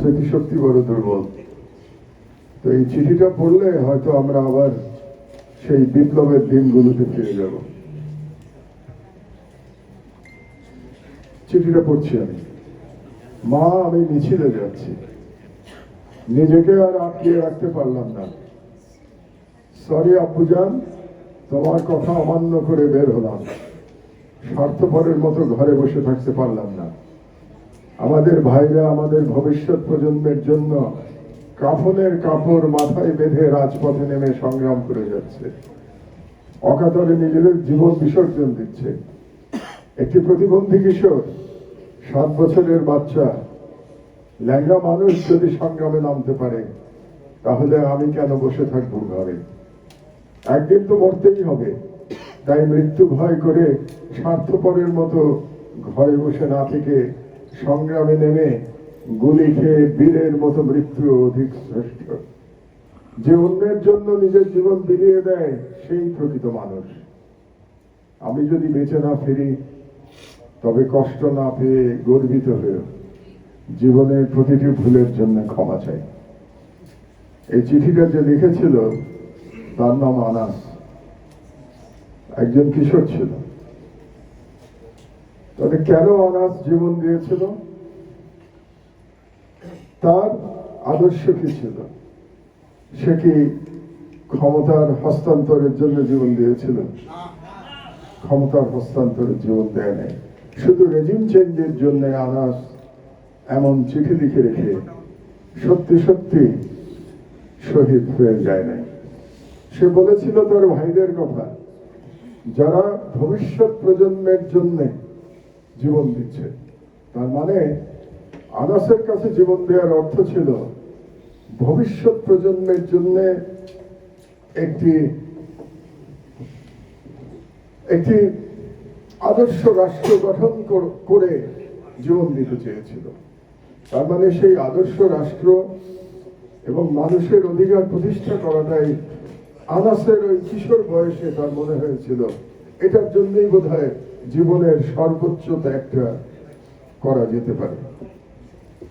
স্মৃতিশক্তি বড় দুর্বল। তো এই চিঠিটা পড়লে হয়তো আমরা আবার সেই বিপ্লবের দিনগুলোতে ফিরে যাব। চিঠিটা পড়ছি আমি। মা, আমি মিছিলে যাচ্ছি। নিজেকে আর আটকিয়ে রাখতে পারলাম না। সরি আব্বুজান তোমার কথা অমান্য করে বের হলাম। স্বার্থপরের মতো ঘরে বসে থাকতে পারলাম না। আমাদের ভাইরা আমাদের ভবিষ্যৎ প্রজন্মের জন্য কাফনের কাপড় মাথায় বেঁধে রাজপথে নেমে সংগ্রাম করে যাচ্ছে। অকাতরে নিজেদের জীবন বিসর্জন দিচ্ছে। একটি প্রতিবন্ধী কিশোর, সাত বছরের বাচ্চা। ল্যাংড়া মানুষ যদি সংগ্রামে নামতে পারে, তাহলে আমি কেন বসে থাকব ঘরে? একদিন তো মরতেই হবে। তাই মৃত্যু ভয় করে স্বার্থপরের মতো ঘরে বসে না থেকে সংগ্রামে নেমে গুলি খেয়ে বীরের মতো মৃত্যু অধিক শ্রেষ্ঠ। যে অন্যের জন্য নিজের জীবন বিলিয়ে দেয়, সেই প্রকৃত মানুষ। আমি যদি বেঁচে না ফিরি, তবে কষ্ট না পেয়ে গর্বিত হয়ে জীবনের প্রতিটি ভুলের জন্য ক্ষমা চাই। এই চিঠিটা যে লিখেছিল, তার নাম আনাস। একজন কিশোর ছিল। তবে কেন আনাস জীবন দিয়েছিল? তার আদর্শ কি ছিল? সে কি ক্ষমতার হস্তান্তরের জন্য জীবন দিয়েছিল? ক্ষমতার হস্তান্তরের জীবন দেয় নাই। শুধু রেজিম চেঞ্জের জন্য আনাস এমন চিঠি লিখে রেখে সত্যি সত্যি শহীদ হয়ে যায় নাই। সে বলেছিল তার ভাইদের কথা, যারা ভবিষ্যৎ প্রজন্মের জন্য জীবন দিচ্ছে। তার মানে আনাসের কাছে জীবন দেওয়ার অর্থ ছিল, ভবিষ্যৎ প্রজন্মের জন্য একটি একটি আদর্শ রাষ্ট্র গঠন করে জীবন দিতে চেয়েছিল। তার মানে সেই আদর্শ রাষ্ট্র এবং মানুষের অধিকার প্রতিষ্ঠা করাটাই আনাসের ওই কিশোর বয়সে তার মনে হয়েছিল। এটার জন্যই বোধ জীবনের সর্বোচ্চ ত্যাগটা করা যেতে পারে।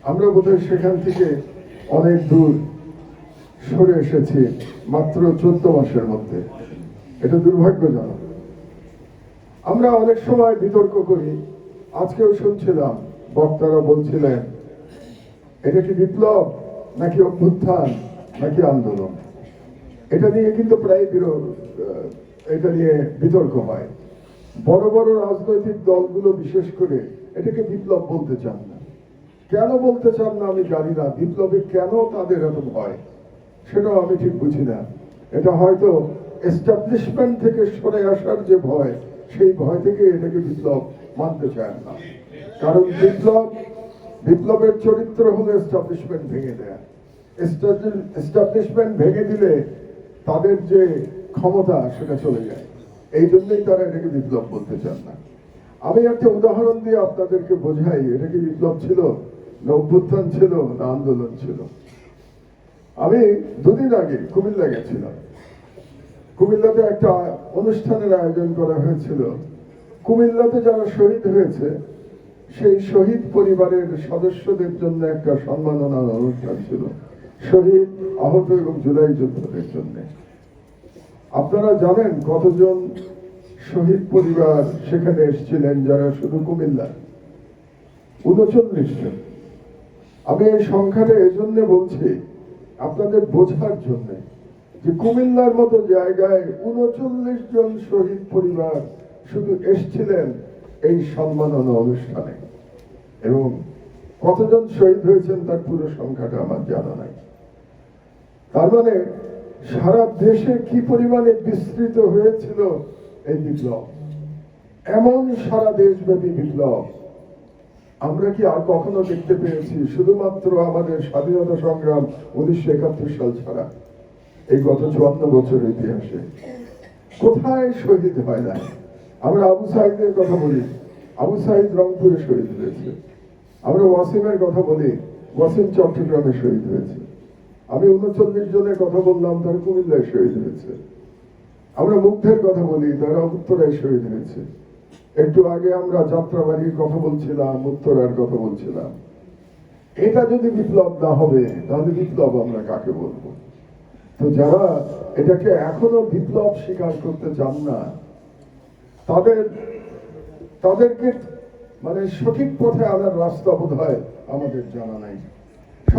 আমরা বোধহয় সেখান থেকে অনেক দূর সরে এসেছি, মাত্র চোদ্দ মাসের মধ্যে। এটা দুর্ভাগ্যজনক। আমরা অনেক সময় বিতর্ক করি। আজকেও শুনছিলাম, বক্তারা বলছিলেন, এটা কি বিপ্লব, নাকি অভ্যুত্থান, নাকি আন্দোলন? এটা নিয়ে কিন্তু প্রায় বিরোধ এটা নিয়ে বিতর্ক হয়। বড় বড় রাজনৈতিক দলগুলো বিশেষ করে এটাকে বিপ্লব বলতে চান না। কেন বলতে চান না আমি জানি না। বিপ্লবে কেন তাদের এত ভয় সেটাও আমি ঠিক বুঝি না। এটা হয়তো এস্টাবলিশমেন্ট থেকে সরে আসার যে ভয়, সেই ভয় থেকে এটাকে বিপ্লব মানতে চায় না। কারণ বিপ্লব, বিপ্লবের চরিত্র হলো এস্টাবলিশমেন্ট ভেঙে দেয়া। এস্টাবলিশমেন্ট ভেঙে দিলে তাদের যে ক্ষমতা, সেটা চলে যায়। এই জন্যই তারা এটাকে বিপ্লব বলতে চান না। আমি একটা উদাহরণ দিয়ে আপনাদেরকে বোঝাই, এটা কি বিপ্লব ছিল না অভ্যুত্থান ছিল না আন্দোলন ছিল? আমি দুদিন আগে কুমিল্লা গেছিলাম। কুমিল্লাতে একটা অনুষ্ঠানের আয়োজন করা হয়েছিল। কুমিল্লাতে যারা শহীদ হয়েছে, সেই শহীদ পরিবারের সদস্যদের জন্য একটা সম্মাননার অনুষ্ঠান ছিল। শহীদ আহত এবং জুলাই যোদ্ধাদের জন্য। আপনারা জানেন কতজন শহীদ পরিবার সেখানে এসেছিলেন যারা শুধু কুমিল্লা? উনচল্লিশ জন। আমি এই সংখ্যাটা এজন্য বলছি, আপনাদের বোঝার জন্য যে কুমিল্লার মতো জায়গায় উনচল্লিশ জন শহীদ পরিবার শুধু এসছিলেন এই সম্মাননা অনুষ্ঠানে। এবং কতজন শহীদ হয়েছেন তার পুরো সংখ্যাটা আমার জানা নাই। তার মানে সারা দেশে কি পরিমাণে বিস্তৃত হয়েছিল এই বিপ্লব? এমন সারা দেশব্যাপী বিপ্লব। আমরা কি আর কখনো দেখতে পেয়েছি শুধুমাত্র আমাদের স্বাধীনতা সংগ্রাম উনিশশো একাত্তর সাল ছাড়া, এই গত চুয়ান্ন বছর ইতিহাসে? কোথায় শহীদ হয় না আমরা আবু সাইদের কথা বলি। আবু সাইদ রংপুরে শহীদ হয়েছে। আমরা ওয়াসিমের কথা বলি। ওয়াসিম চট্টগ্রামে শহীদ হয়েছে। আমি উনচল্লিশ জনের কথা বললাম, তারা কুমিল্লায় শহীদ হয়েছে। আমরা মুগ্ধের কথা বলি, তারা উত্তরায় শহীদ হয়েছে। একটু আগে আমরা যাত্রাবাড়ির কথা বলছিলাম, উত্তরার কথা বলছিলাম। এটা যদি বিপ্লব না হবে, তাহলে বিপ্লব আমরা কাকে বলব? তো যারা এটাকে এখনও বিপ্লব স্বীকার করতে চান না, তাদের, তাদেরকে মানে সঠিক পথে আনার রাস্তা বোধ হয় আমাদের জানা নাই।